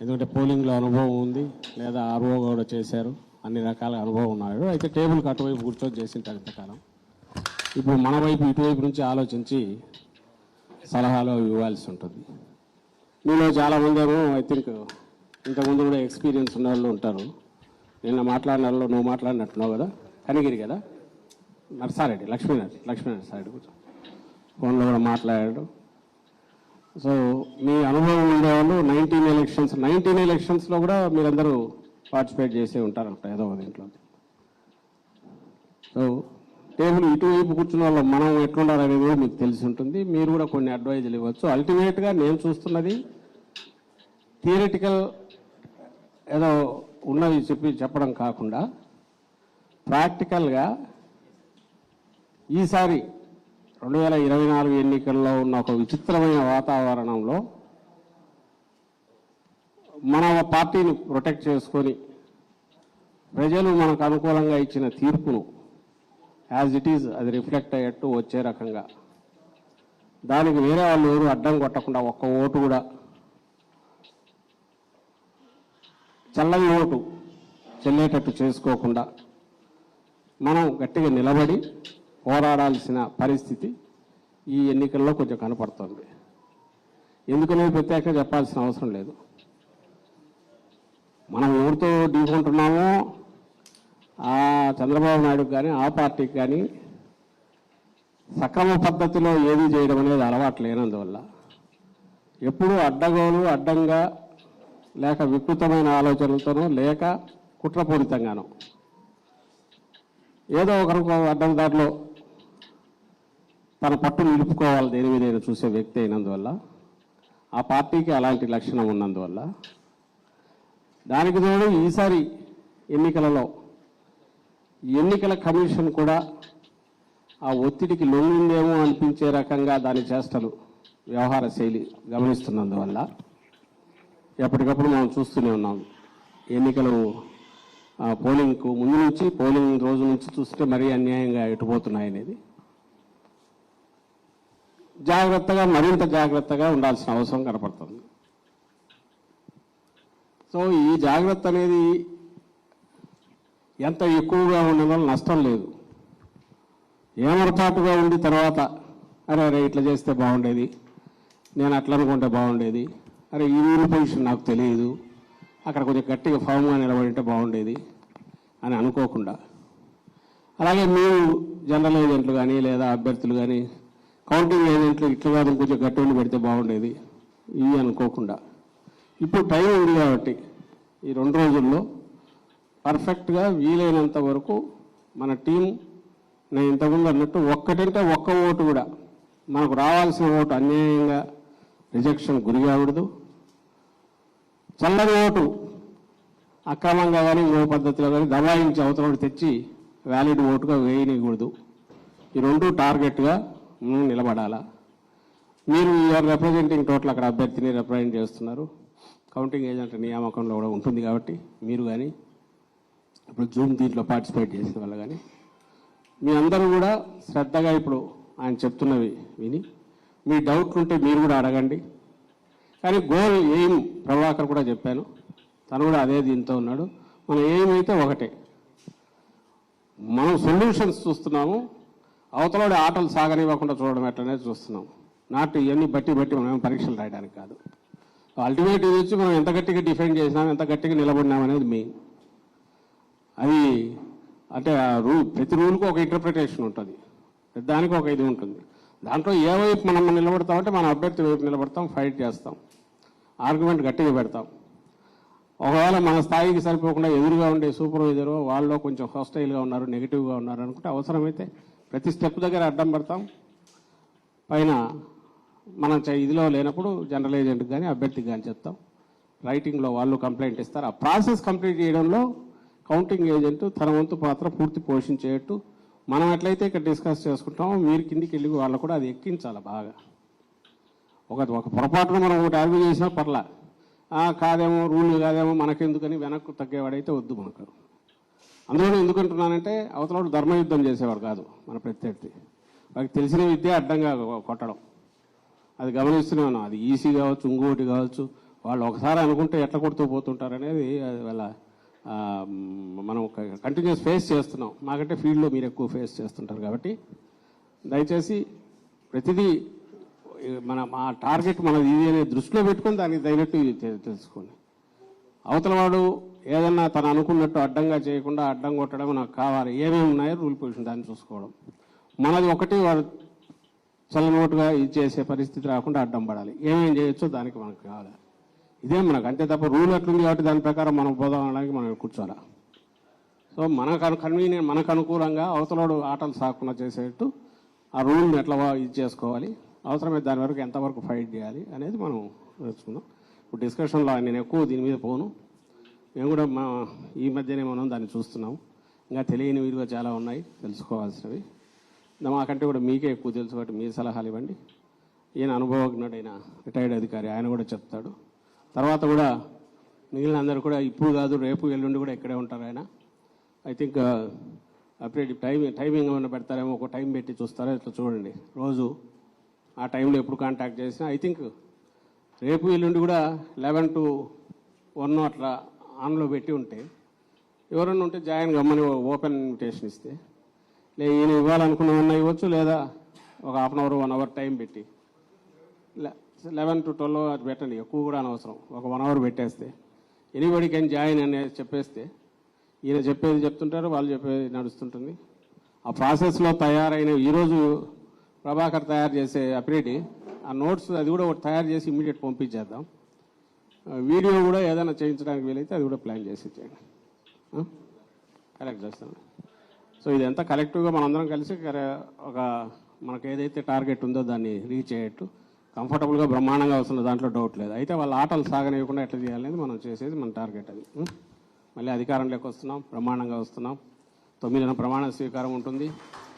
ఎందుకంటే పోలింగ్లో అనుభవం ఉంది లేదా ఆర్ఓ కూడా చేశారు. అన్ని రకాల అనుభవం ఉన్నాడు. అయితే టేబుల్కి అటువైపు కూర్చొని చేసింటారు ఇంతకాలం. ఇప్పుడు మన వైపు ఇటువైపు నుంచి ఆలోచించి సలహాలు ఇవ్వాల్సి ఉంటుంది. మీలో చాలామంది ఏమో ఐ థింక్ ఇంతకుముందు కూడా ఎక్స్పీరియన్స్ ఉన్న వాళ్ళు ఉంటారు. నిన్న మాట్లాడిన వాళ్ళు నువ్వు మాట్లాడినట్టున్నావు కదా కనిగిరి కదా. నర్సారెడ్డి లక్ష్మీనాథ్ లక్ష్మీనారాయణ నర్సారెడ్డి ఫోన్లో కూడా మాట్లాడాడు. సో మీ అనుభవం ఉండేవాళ్ళు నైన్టీన్ ఎలక్షన్స్ నైన్టీన్ ఎలక్షన్స్లో కూడా మీరందరూ పార్టిసిపేట్ చేసే ఉంటారంట ఏదో ఒక దీంట్లో. సో టేబుల్ ఇటువైపు కూర్చున్న వాళ్ళు మనం ఎట్లుండాలనేది కూడా మీకు తెలిసి ఉంటుంది. మీరు కూడా కొన్ని అడ్వైజులు ఇవ్వచ్చు. అల్టిమేట్గా నేను చూస్తున్నది థియరిటికల్ ఏదో ఉన్నవి చెప్పి చెప్పడం కాకుండా ప్రాక్టికల్గా ఈసారి రెండు వేల ఇరవై నాలుగు ఎన్నికల్లో ఉన్న ఒక విచిత్రమైన వాతావరణంలో మన పార్టీని ప్రొటెక్ట్ చేసుకొని ప్రజలు మనకు అనుకూలంగా ఇచ్చిన తీర్పును యాజ్ ఇట్ ఈజ్ అది రిఫ్లెక్ట్ అయ్యేట్టు వచ్చే రకంగా. దానికి వేరే వాళ్ళు ఎవరు అడ్డం కొట్టకుండా ఒక్క ఓటు కూడా. చల్లని ఓటు చెల్లేటట్టు చేసుకోకుండా మనం గట్టిగా నిలబడి పోరాడాల్సిన పరిస్థితి ఈ ఎన్నికల్లో కొంచెం కనపడుతుంది. ఎందుకనే ప్రత్యేకంగా చెప్పాల్సిన అవసరం లేదు. మనం ఎవరితో ఢీకొంటున్నామో ఆ చంద్రబాబు నాయుడుకి కానీ ఆ పార్టీకి కానీ సక్రమ పద్ధతిలో ఏది చేయడం అనేది అలవాటు లేనందువల్ల ఎప్పుడూ అడ్డగోలు అడ్డంగా లేక వికృతమైన ఆలోచనలతోనో లేక కుట్రపూరితంగానో ఏదో ఒకరికి అడ్డం దారిలో తన పట్టు నిలుపుకోవాలి దేని మీద చూసే వ్యక్తి అయినందువల్ల ఆ పార్టీకి అలాంటి లక్షణం ఉన్నందువల్ల దానికి తోడు ఈసారి ఎన్నికలలో ఎన్నికల కమిషన్ కూడా ఆ ఒత్తిడికి లొంగిందేమో అనిపించే రకంగా దాని చేష్టలు వ్యవహార శైలి గమనిస్తున్నందువల్ల ఎప్పటికప్పుడు మనం చూస్తూనే ఉన్నాం. ఎన్నికలు ఆ, పోలింగ్కు ముందు నుంచి పోలింగ్ రోజు నుంచి చూస్తే మరీ అన్యాయంగా ఎటుపోతున్నాయి అనేది జాగ్రత్తగా మరింత జాగ్రత్తగా ఉండాల్సిన అవసరం కనపడుతుంది. సో ఈ జాగ్రత్త అనేది ఎంత ఎక్కువగా ఉండడం నష్టం లేదు. ఏమరపాటుగా ఉండి తర్వాత అరే అరే ఇట్లా చేస్తే బాగుండేది నేను అట్లా అనుకుంటే బాగుండేది అరే ఈ రూల్ పొజిషన్ నాకు తెలియదు అక్కడ కొంచెం గట్టిగా ఫామ్గా నిలబడి ఉంటే బాగుండేది అని అనుకోకుండా. అలాగే మీరు జనరల్ ఏజెంట్లు కానీ లేదా అభ్యర్థులు కానీ కౌంటింగ్ ఏజెంట్లు ఇట్లా కాదు కొంచెం గట్టి ఉండి పెడితే బాగుండేది ఇవి అనుకోకుండా. ఇప్పుడు టైం ఉంది కాబట్టి ఈ రెండు రోజుల్లో పర్ఫెక్ట్గా వీలైనంత వరకు మన టీం నేను ఇంతకుముందు అన్నట్టు ఒక్కటంటే ఒక్క ఓటు కూడా మనకు రావాల్సిన ఓటు అన్యాయంగా రిజెక్షన్ గురి కాకూడదు. చల్లని ఓటు అక్రమంగా కానీ ఇంకో పద్ధతిలో కానీ దబాయించి అవతల తెచ్చి వ్యాలిడ్ ఓటుగా వేయనీయకూడదు. ఈ రెండు టార్గెట్గా నిలబడాలా? మీరు యూఆర్ రిప్రజెంటింగ్ టోటల్ అక్కడ అభ్యర్థిని రిప్రజెంట్ చేస్తున్నారు. కౌంటింగ్ ఏజెంట్ నియామకంలో కూడా ఉంటుంది కాబట్టి మీరు కానీ ఇప్పుడు జూమ్ దీంట్లో పార్టిసిపేట్ చేసే వాళ్ళు కానీ మీ అందరూ కూడా శ్రద్ధగా ఇప్పుడు ఆయన చెప్తున్నవి విని మీ డౌట్లు ఉంటే మీరు కూడా అడగండి. కానీ గోల్ ఎయిమ్ ప్రభాకర్ కూడా చెప్పాను. తను కూడా అదే దీంతో ఉన్నాడు. మన ఎయిమ్ అయితే ఒకటే మనం సొల్యూషన్స్ చూస్తున్నాము అవతలడి ఆటలు సాగనివ్వకుండా చూడడం ఎట్లనే చూస్తున్నాం నాట్ ఇవన్నీ బట్టి బట్టి మనం పరీక్షలు రాయడానికి కాదు. అల్టిమేట్ ఇది వచ్చి మనం ఎంత గట్టిగా డిఫెండ్ చేసినాం ఎంత గట్టిగా నిలబడినాం అనేది మెయిన్ అది అంటే ఆ రూల్ ప్రతి రూల్కి ఒక ఇంటర్ప్రిటేషన్ ఉంటుంది. దానికి ఒక ఇది ఉంటుంది. దాంట్లో ఏ వైపు మనం నిలబడతామంటే మన అభ్యర్థి వైపు నిలబడతాం ఫైట్ చేస్తాం. ఆర్గ్యుమెంట్ గట్టిగా పెడతాం. ఒకవేళ మన స్థాయికి సరిపోకుండా ఎదురుగా ఉండే సూపర్వైజరు వాళ్ళు కొంచెం హాస్టైల్గా ఉన్నారు నెగిటివ్గా ఉన్నారు అనుకుంటే అవసరమైతే ప్రతి స్టెప్ దగ్గర అడ్డం పెడతాం. పైన మనం చ- ఇదిలో లేనప్పుడు జనరల్ ఏజెంట్కి కానీ అభ్యర్థికి కానీ చెప్తాం. రైటింగ్లో వాళ్ళు కంప్లైంట్ ఇస్తారు. ఆ ప్రాసెస్ కంప్లీట్ చేయడంలో కౌంటింగ్ ఏజెంట్ తన వంతు పాత్ర పూర్తి పోషించేట్టు మనం ఎట్లయితే ఇక్కడ డిస్కస్ చేసుకుంటామో మీరు కిందికి వెళ్ళి వాళ్ళు కూడా అది ఎక్కించాలి బాగా. ఒక ఒక పొరపాటున మనం ఒకటి ఆర్గ్యూ చేసినా పర్లా. ఆ, కాదేమో రూల్ కాదేమో మనకెందుకని వెనక్కు తగ్గేవాడైతే వద్దు మనకు. అందులో ఎందుకంటున్నానంటే అవతలవాడు ధర్మయుద్ధం చేసేవాడు కాదు మన ప్రత్యర్థి. వాడికి తెలిసిన విద్య అడ్డంగా కొట్టడం. అది గమనిస్తున్నాను అది ఈసీ కావచ్చు ఇంకోటి కావచ్చు వాళ్ళు ఒకసారి అనుకుంటే ఎట్లా కొడుతూ పోతుంటారు అనేది అది వాళ్ళ మనం కంటిన్యూస్ ఫేస్ చేస్తున్నాం. మాకంటే ఫీల్డ్లో మీరు ఎక్కువ ఫేస్ చేస్తుంటారు కాబట్టి. దయచేసి ప్రతిదీ మన మా టార్గెట్ మనది ఇది అనేది దృష్టిలో పెట్టుకొని దానికి తగినట్టు తెలుసుకోండి. అవతల వాడు ఏదన్నా తను అనుకున్నట్టు అడ్డంగా చేయకుండా అడ్డం కొట్టడం నాకు కావాలి. ఏమేమి ఉన్నాయో రూల్ పొజిషన్ దాన్ని చూసుకోవడం. మనది ఒకటి వాడు చల్లనోటుగా ఇది చేసే పరిస్థితి రాకుండా అడ్డం పడాలి. ఏమేం చేయొచ్చో దానికి మనకు కావాలి. ఇదే మనకు అంతే తప్ప రూల్ అట్లుంది కాబట్టి దాని ప్రకారం మనం పోదాం అనడానికి మనం కూర్చోాలా సో మనకు కన్వీనియంట్ మనకు అనుకూలంగా అవతలోడు ఆటలు సాకుండా చేసేట్టు ఆ రూల్ని ఎట్లా ఇది చేసుకోవాలి. అవసరమైతే దాని వరకు ఎంతవరకు ఫైట్ చేయాలి అనేది మనం నేర్చుకుందాం ఇప్పుడు డిస్కషన్లో నేను ఎక్కువ దీని మీద పోను. మేము కూడా మా ఈ మధ్యనే మనం దాన్ని చూస్తున్నాం ఇంకా తెలియని విలువ చాలా ఉన్నాయి. తెలుసుకోవాల్సినవి. మాకంటే కూడా మీకే ఎక్కువ తెలుసు కాబట్టి మీ సలహాలు ఇవ్వండి. ఈయన అనుభవజ్ఞుడైన రిటైర్డ్ అధికారి ఆయన కూడా చెప్తాడు. తర్వాత కూడా మిగిలిన అందరూ కూడా ఇప్పుడు కాదు రేపు ఎల్లుండి కూడా ఇక్కడే ఉంటారు ఆయన. I think update time timing ఏమైనా పెడతారేమో ఒక టైం పెట్టి చూస్తారో ఇట్లా చూడండి. రోజు ఆ టైంలో ఎప్పుడు కాంటాక్ట్ చేసినా ఐ థింక్ రేపు ఎల్లుండి కూడా లెవెన్ టు వన్ అట్లా ఆన్లో పెట్టి ఉంటే ఎవరన్నా ఉంటే జాయిన్ గమ్మని ఓపెన్ ఇన్విటేషన్ ఇస్తే లే ఈయన ఇవ్వాలనుకున్నవన్నా ఇవ్వచ్చు లేదా ఒక half an hour one hour time పెట్టి. లెవెన్ టు ట్వెల్వ్ అది పెట్టండి ఎక్కువ కూడా అనవసరం. ఒక వన్ అవర్ పెట్టేస్తే. ఎనీబడి కెన్ జాయిన్ అని చెప్పేస్తే ఈయన చెప్పేది చెప్తుంటారు వాళ్ళు చెప్పేది నడుస్తుంటుంది. ఆ ప్రాసెస్లో తయారైన ఈరోజు ప్రభాకర్ తయారు చేసే అప్డేట్ ఆ నోట్స్ అది కూడా ఒకటి తయారు చేసి ఇమీడియట్ పంపించేద్దాం. వీడియో కూడా ఏదైనా చేయించడానికి వీలైతే అది కూడా ప్లాన్ చేసి ఇచ్చేయండి. కరెక్ట్ చేస్తాను. సో ఇదంతా కలెక్టివ్గా మనందరం కలిసి ఒక మనకు ఏదైతే టార్గెట్ ఉందో దాన్ని రీచ్ అయ్యేట్టు కంఫర్టబుల్గా బ్రహ్మాండంగా వస్తున్న దాంట్లో డౌట్ లేదు. అయితే వాళ్ళ ఆటలు సాగనివ్వకుండా ఎట్లా చేయాలనేది మనం చేసేది మన టార్గెట్ అది. మళ్ళీ అధికారంలోకి వస్తున్నాం బ్రహ్మాండంగా వస్తున్నాం. తొమ్మిదిన ప్రమాణ స్వీకారం ఉంటుంది.